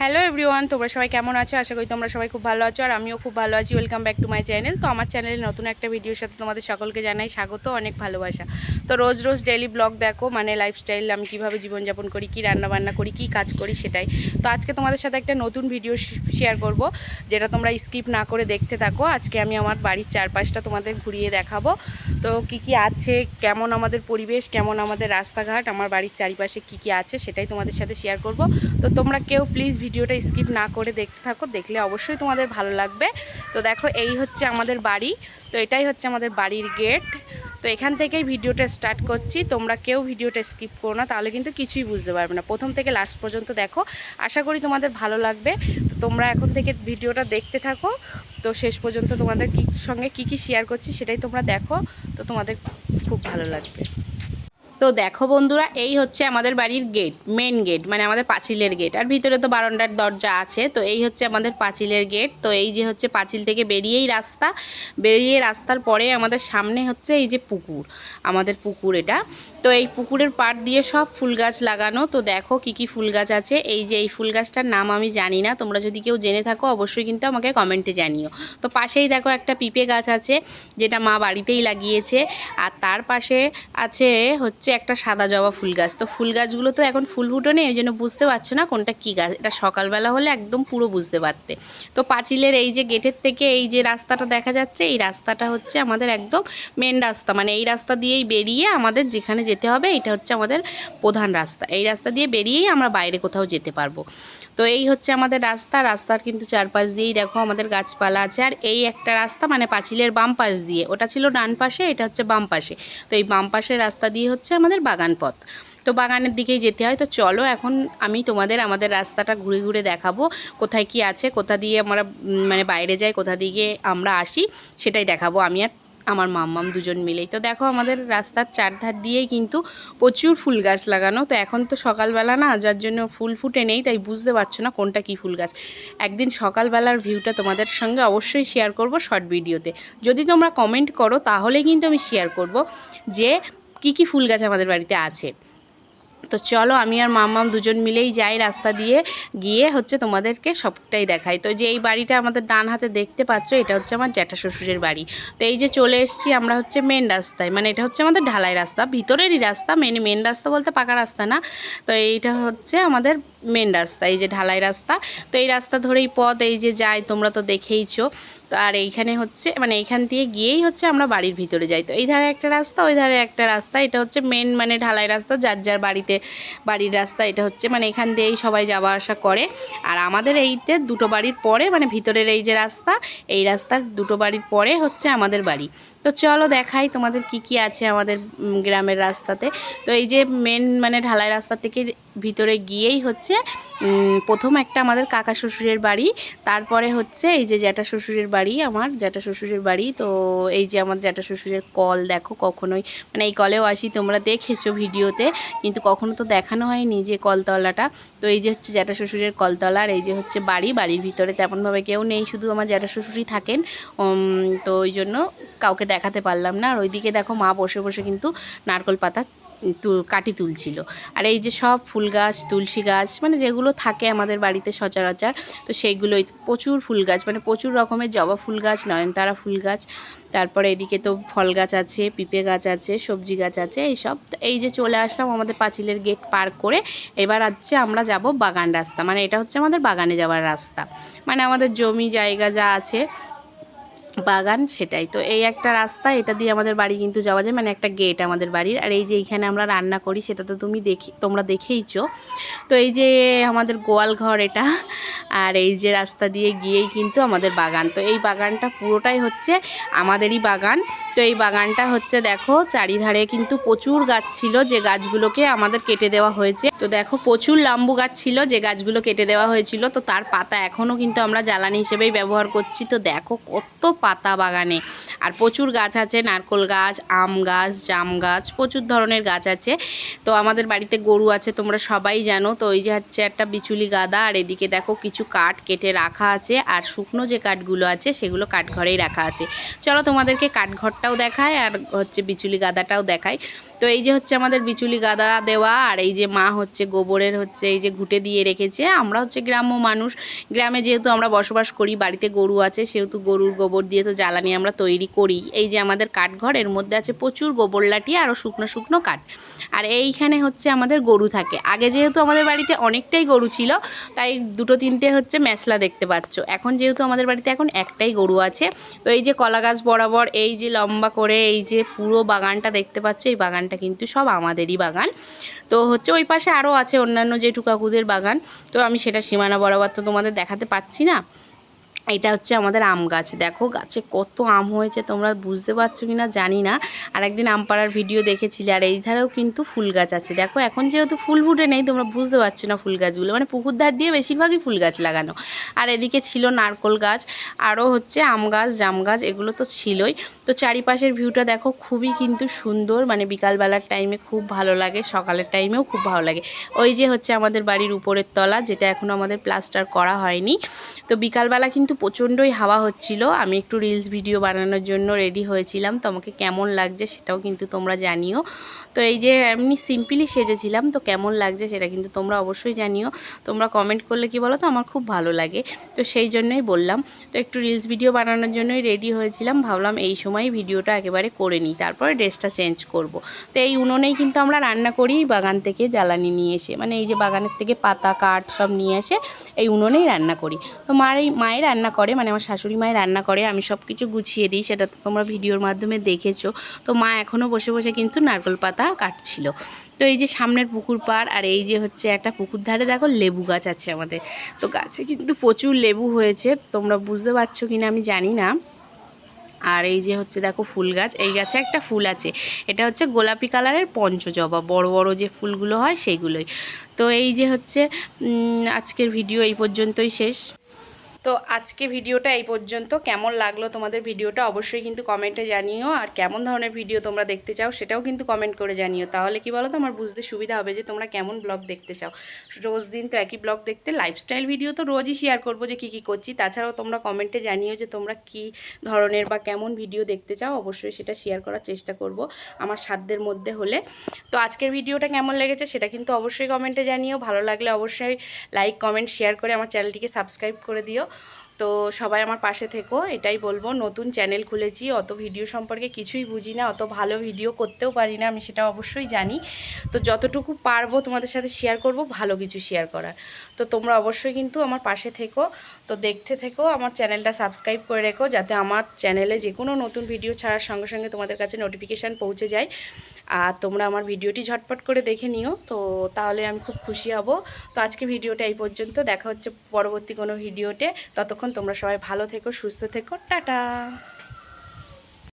Hello everyone, তোমরা সবাই কেমন আছো? আশা করি তোমরা সবাই খুব ভালো আছো, আর আমিও খুব ভালো আছি। Welcome back to my channel তো আমার চ্যানেলে নতুন একটা ভিডিওর সাথে তোমাদের সকলকে জানাই স্বাগত, অনেক ভালোবাসা। তো রোজ রোজ ডেলি ব্লগ দেখো মানে লাইফস্টাইল আমি কীভাবে জীবনযাপন করি, কী রান্নাবান্না করি, কী কাজ করি সেটাই। তো আজকে তোমাদের সাথে একটা নতুন ভিডিও শেয়ার করব, যেটা তোমরা স্কিপ না করে দেখতে থাকো। আজকে আমি আমার বাড়ির চারপাশটা তোমাদের ঘুরিয়ে দেখাবো। তো কি কি আছে, কেমন আমাদের পরিবেশ, কেমন আমাদের রাস্তাঘাট, আমার বাড়ির চারিপাশে কি কি আছে সেটাই তোমাদের সাথে শেয়ার করব। তো তোমরা কেউ প্লিজ ভিডিওটা স্কিপ না করে দেখতে থাকো, দেখলে অবশ্যই তোমাদের ভালো লাগবে। তো দেখো, এই হচ্ছে আমাদের বাড়ি। তো এটাই হচ্ছে আমাদের বাড়ির গেট তো এখান থেকেই ভিডিওটা স্টার্ট করছি। তোমরা কেউ ভিডিওটা স্কিপ করো না, তাহলে কিন্তু কিছুই বুঝতে পারবে না। প্রথম থেকে লাস্ট পর্যন্ত দেখো, আশা করি তোমাদের ভালো লাগবে। তো তোমরা এখন থেকে ভিডিওটা দেখতে থাকো। তো শেষ পর্যন্ত তোমাদের কি সঙ্গে কি কি শেয়ার করছি সেটাই তোমরা দেখো। তো তোমাদের খুব ভালো লাগবে। তো দেখো বন্ধুরা, এই হচ্ছে আমাদের বাড়ির গেট মেন গেট মানে আমাদের পাঁচিলের গেট আর ভিতরে তো বারান্দার দরজা আছে, তো এই হচ্ছে আমাদের পাঁচিলের গেট তো এই যে হচ্ছে পাঁচিল থেকে বেরিয়েই রাস্তা, বেরিয়ে রাস্তার পরে আমাদের সামনে হচ্ছে এই যে পুকুর, আমাদের পুকুর এটা। তো এই পুকুরের পাড় দিয়ে সব ফুল গাছ লাগানো। তো দেখো কি কি ফুল গাছ আছে। এই যে এই ফুল গাছটার নাম আমি জানি না। তোমরা যদি কেউ জেনে থাকো, অবশ্যই কিন্তু আমাকে কমেন্টে জানিও। তো পাশেই দেখো একটা পিপে গাছ আছে, যেটা মা বাড়িতেই লাগিয়েছে। আর তার পাশে আছে হচ্ছে একটা সাদা জবা ফুল গাছ। তো ফুল গাছগুলো তো এখন ফুল ফুটো নেই ওই জন্য বুঝতে পারছ না কোনটা কী গাছ। এটা সকালবেলা হলে একদম পুরো বুঝতে পারতে। তো পাঁচিলের এই যে গেটের থেকে এই যে রাস্তাটা দেখা যাচ্ছে, এই রাস্তাটা হচ্ছে আমাদের একদম মেন রাস্তা। মানে এই রাস্তা দিয়েই বেরিয়ে আমাদের যেখানে যেতে হবে, এটা হচ্ছে আমাদের প্রধান রাস্তা। এই রাস্তা দিয়ে বেরিয়েই আমরা বাইরে কোথাও যেতে পারব। তো এই হচ্ছে আমাদের রাস্তা, রাস্তার কিন্তু চারপাশ দিয়েই দেখো আমাদের গাছপালা আছে। আর এই একটা রাস্তা মানে পাঁচিলের বাম পাশ দিয়ে, ওটা ছিল ডান পাশে, এটা হচ্ছে বাম পাশে। তো এই বাম পাশের রাস্তা দিয়ে হচ্ছে আমাদের বাগান পথ। তো বাগানের দিকেই যেতে হয়। তো চলো এখন আমি তোমাদের আমাদের রাস্তাটা ঘুরে ঘুরে দেখাবো, কোথায় কি আছে, কোথা দিয়ে আমরা মানে বাইরে যাই, কোথা দিয়ে আমরা আসি, সেটাই দেখাবো। আমি আর আমার মাম্মাম দুজন মিলেই। তো দেখো আমাদের রাস্তার চারধার দিয়েই কিন্তু প্রচুর ফুল গাছ লাগানো। তো এখন তো সকালবেলা না, যার জন্য ফুল ফুটে নেই, তাই বুঝতে পারছ না কোনটা কি ফুল গাছ। একদিন সকালবেলার ভিউটা তোমাদের সঙ্গে অবশ্যই শেয়ার করব শর্ট ভিডিওতে যদি তোমরা কমেন্ট করো তাহলে কিন্তু আমি শেয়ার করব যে কি কি ফুল গাছ আমাদের বাড়িতে আছে। তো চলো আমি আর মাম্মাম দুজন মিলেই যাই রাস্তা দিয়ে, গিয়ে হচ্ছে তোমাদেরকে সবটাই দেখাই। তো যে এই বাড়িটা আমাদের ডান হাতে দেখতে পাচ্ছ, এটা হচ্ছে আমার জ্যাঠা শ্বশুরের বাড়ি। তো এই যে চলে এসেছি আমরা হচ্ছে মেন রাস্তায় মানে এটা হচ্ছে আমাদের ঢালাই রাস্তা, ভিতরেরই রাস্তা মেন মেন রাস্তা বলতে পাকা রাস্তা না। তো এইটা হচ্ছে আমাদের মেন রাস্তা, এই যে ঢালাই রাস্তা। তো এই রাস্তা ধরেই পথ, এই যে যায় তোমরা তো দেখেইছো। তো আর এইখানে হচ্ছে মানে এইখান দিয়ে গিয়েই হচ্ছে আমরা বাড়ির ভিতরে যাই। তো এই ধারে একটা রাস্তা, ওই ধারে একটা রাস্তা, এটা হচ্ছে মেন মানে ঢালাই রাস্তা, যার যার বাড়িতে, বাড়ির রাস্তা এটা হচ্ছে মানে এখান দিয়েই সবাই যাওয়া আসা করে। আর আমাদের এইতে দুটো বাড়ির পরে মানে ভিতরের এই যে রাস্তা, এই রাস্তার দুটো বাড়ির পরে হচ্ছে আমাদের বাড়ি। তো চলো দেখাই তোমাদের কি কি আছে আমাদের গ্রামের রাস্তাতে। তো এই যে মেন মানে ঢালাই রাস্তা থেকে ভিতরে গিয়েই হচ্ছে প্রথম একটা আমাদের কাকা শ্বশুরের বাড়ি, তারপরে হচ্ছে এই যে জ্যাঠা শ্বশুরের বাড়ি আমার, জ্যাঠা শ্বশুরের বাড়ি, তো এই যে আমার জ্যাঠা শ্বশুরের কল দেখো কখনোই মানে এই কলেও আসি, তোমরা দেখেছ ভিডিওতে, কিন্তু কখনো তো দেখানো হয়নি যে কলতলাটা, তো এই যে হচ্ছে জ্যাঠা শ্বশুরের কলতলা আর এই যে হচ্ছে বাড়ি, বাড়ির ভিতরে তেমনভাবে কেউ নেই, শুধু আমার জ্যাঠা শ্বশুরই থাকেন তো ওই জন্য কাউকে দেখাতে পারলাম না, আর ওইদিকে দেখো মা বসে বসে কিন্তু নারকল পাতা কাটি তুলছিল। আর এই যে সব ফুল গাছ, তুলসী গাছ মানে যেগুলো থাকে আমাদের বাড়িতে সচরাচর, তো সেইগুলোই প্রচুর ফুল গাছ মানে প্রচুর রকমের জবা ফুল গাছ, নয়নতারা ফুল গাছ, তারপরে এদিকে তো ফল গাছ আছে, পিঁপে গাছ আছে, সবজি গাছ আছে, এইসব। তো এই যে চলে আসলাম আমাদের পাঁচিলের গেট পার করে, এবার হচ্ছে আমরা যাব বাগান রাস্তা মানে এটা হচ্ছে আমাদের বাগানে যাওয়ার রাস্তা। মানে আমাদের জমি জায়গা যা আছে বাগান, সেটাই। তো এই একটা রাস্তা, এটা দিয়ে আমাদের বাড়ি কিন্তু যাওয়া যায় মানে একটা গেট আমাদের বাড়ির। আর এই যে এইখানে আমরা রান্না করি, সেটা তো তুমি দেখি, তোমরা দেখেইছো। তো এই যে আমাদের গোয়াল ঘর এটা, আর এই যে রাস্তা দিয়ে গিয়েই কিন্তু আমাদের বাগান। তো এই বাগানটা পুরোটাই হচ্ছে আমাদেরই বাগান। তো এই বাগানটা হচ্ছে দেখো, চারিধারে কিন্তু প্রচুর গাছ ছিল, যে গাছগুলোকে আমাদের কেটে দেওয়া হয়েছে। তো দেখো, প্রচুর লাম্বু গাছ ছিল, যে গাছগুলো কেটে দেওয়া হয়েছিল, তো তার পাতা এখনও কিন্তু আমরা জ্বালানি হিসেবেই ব্যবহার করছি। তো দেখো, কত পাতা বাগানে। আর প্রচুর গাছ আছে, নারকোল গাছ, আম গাছ, জাম গাছ, প্রচুর ধরনের গাছ আছে। তো আমাদের বাড়িতে গরু আছে, তোমরা সবাই জানো। তো ওই যে হচ্ছে একটা বিচুলি গাদা, আর এদিকে দেখো কিছু কাঠ কেটে রাখা আছে, আর শুকনো যে কাঠগুলো আছে, সেগুলো কাঠঘরেই রাখা আছে। চলো তোমাদেরকে কাঠঘরটাও দেখায় আর হচ্ছে বিচুলি গাদাটাও দেখায়। তো এই যে হচ্ছে আমাদের বিচুলি গাদা দেওয়া, আর এই যে মা হচ্ছে গোবরের হচ্ছে এই যে ঘুটে দিয়ে রেখেছে। আমরা হচ্ছে গ্রাম্য মানুষ। গ্রামে যেহেতু আমরা বসবাস করি, বাড়িতে গরু আছে, সেহেতু গরুর গোবর দিয়ে তো জ্বালানি আমরা তৈরি করি। এই যে আমাদের কাঠঘর, এর মধ্যে আছে প্রচুর গোবর লাঠি আরও শুকনো শুকনো কাঠ। আর এইখানে হচ্ছে আমাদের গরু থাকে। আগে যেহেতু আমাদের বাড়িতে অনেকটাই গরু ছিল, তাই দুটো তিনটে হচ্ছে মেসলা দেখতে পাচ্ছ। এখন যেহেতু আমাদের বাড়িতে এখন একটাই গরু আছে। তো এই যে কলা গাছ বরাবর, এই যে লম্বা করে এই যে পুরো বাগানটা দেখতে পাচ্ছ, এই বাগানটা কিন্তু সব আমাদেরই বাগান। তো হচ্ছে ওই পাশে আরও আছে অন্যান্য যে টুকাকুদের বাগান। তো আমি সেটা সীমানা বরাবর তো তোমাদের দেখাতে পাচ্ছি না। এটা হচ্ছে আমাদের আম গাছ। দেখো গাছে কত আম হয়েছে, তোমরা বুঝতে পারছ কি না জানি না। আর একদিন আম পাড়ার ভিডিও দেখেছিলে, আর এই ধারেও কিন্তু ফুল গাছ আছে। দেখো এখন যেহেতু ফুল ফুটে নেই, তোমরা বুঝতে পারছ না ফুল গাছগুলো। মানে পুকুর ধার দিয়ে বেশিরভাগই ফুল গাছ লাগানো। আর এদিকে ছিল নারকোল গাছ, আরও হচ্ছে আম গাছ, জাম গাছ, এগুলো তো ছিলই। তো চারিপাশের ভিউটা দেখো খুবই কিন্তু সুন্দর মানে বিকালবেলার টাইমে খুব ভালো লাগে, সকালের টাইমেও খুব ভালো লাগে। ওই যে হচ্ছে আমাদের বাড়ির উপরের তলা, যেটা এখনও আমাদের প্লাস্টার করা হয়নি। তো বিকালবেলা কিন্তু প্রচণ্ডই হাওয়া হচ্ছিল। আমি একটু রিলস ভিডিও বানানোর জন্য রেডি হয়েছিলাম। তো আমাকে কেমন লাগছে সেটাও কিন্তু তোমরা জানিও। তো এই যে এমনি সিম্পলি সেজেছিলাম, তো কেমন লাগছে সেটা কিন্তু তোমরা অবশ্যই জানিও। তোমরা কমেন্ট করলে কি বলো তো আমার খুব ভালো লাগে। তো সেই জন্যই বললাম। তো একটু রিলস ভিডিও বানানোর জন্যই রেডি হয়েছিলাম। ভাবলাম এই সময় ভিডিওটা একেবারে করে নিই, তারপরে ড্রেসটা চেঞ্জ করব। তো এই উনুনেই কিন্তু আমরা রান্না করি বাগান থেকে জ্বালানি নিয়ে এসে। মানে এই যে বাগানের থেকে পাতা, কাঠ সব নিয়ে এসে এই উনুনেই রান্না করি। তো মার এই মায়ের রান্না করে মানে আমার শাশুড়ি মায়ের রান্না করে, আমি সব কিছু গুছিয়ে দিই, সেটা তো তোমরা ভিডিওর মাধ্যমে দেখেছ। তো মা এখনও বসে বসে কিন্তু নারকেল পাতা কাটছিল। তো এই যে সামনের পুকুর পাড়, আর এই যে হচ্ছে একটা পুকুর ধারে দেখো লেবু গাছ আছে আমাদের। তো গাছে কিন্তু প্রচুর লেবু হয়েছে, তোমরা বুঝতে পারছ কিনা আমি জানি না। আর এই যে হচ্ছে দেখো ফুল গাছ, এই গাছে একটা ফুল আছে, এটা হচ্ছে গোলাপি কালারের পঞ্চজবা, বড় বড় যে ফুলগুলো হয় সেইগুলোই। তো এই যে হচ্ছে আজকের ভিডিও এই পর্যন্তই শেষ। তো আজকে ভিডিওটা এই পর্যন্ত। কেমন লাগল তোমাদের ভিডিওটা অবশ্যই কিন্তু কমেন্টে জানিও। আর কেমন ধরনের ভিডিও তোমরা দেখতে চাও সেটাও কিন্তু কমেন্ট করে জানিও। তাহলে কি বলো তো আমার বুঝতে সুবিধা হবে যে তোমরা কেমন ব্লগ দেখতে চাও। রোজ দিন তো একই ব্লগ দেখতে লাইফস্টাইল ভিডিও তো রোজই শেয়ার করব যে কী কী করছি। তাছাড়াও তোমরা কমেন্টে জানিও যে তোমরা কি ধরনের বা কেমন ভিডিও দেখতে চাও। অবশ্যই সেটা শেয়ার করার চেষ্টা করব আমার সাধ্যের মধ্যে হলে। তো আজকের ভিডিওটা কেমন লেগেছে সেটা কিন্তু অবশ্যই কমেন্টে জানিও। ভালো লাগলে অবশ্যই লাইক কমেন্ট শেয়ার করে আমার চ্যানেলটিকে সাবস্ক্রাইব করে দিও। তো সবাই আমার পাশে থেকো, এটাই বলব। নতুন চ্যানেল খুলেছি, অত ভিডিও সম্পর্কে কিছুই বুঝি না, অত ভালো ভিডিও করতেও পারি না, আমি সেটা অবশ্যই জানি। তো যতটুকু পারব তোমাদের সাথে শেয়ার করব, ভালো কিছু শেয়ার করার। তো তোমরা অবশ্যই কিন্তু আমার পাশে থেকো। তো দেখতে থেকো, আমার চ্যানেলটা সাবস্ক্রাইব করে রেখো, যাতে আমার চ্যানেলে যে কোনো নতুন ভিডিও ছাড়ার সঙ্গে সঙ্গে তোমাদের কাছে নোটিফিকেশান পৌঁছে যায়। আর তোমরা আমার ভিডিওটি ঝটপট করে দেখে নিও। তো তাহলে আমি খুব খুশি হব। তো আজকে ভিডিওটা এই পর্যন্ত। দেখা হচ্ছে পরবর্তী কোনো ভিডিওতে। ততক্ষণ তোমরা সবাই ভালো থেকো, সুস্থ থেকো। টাটা!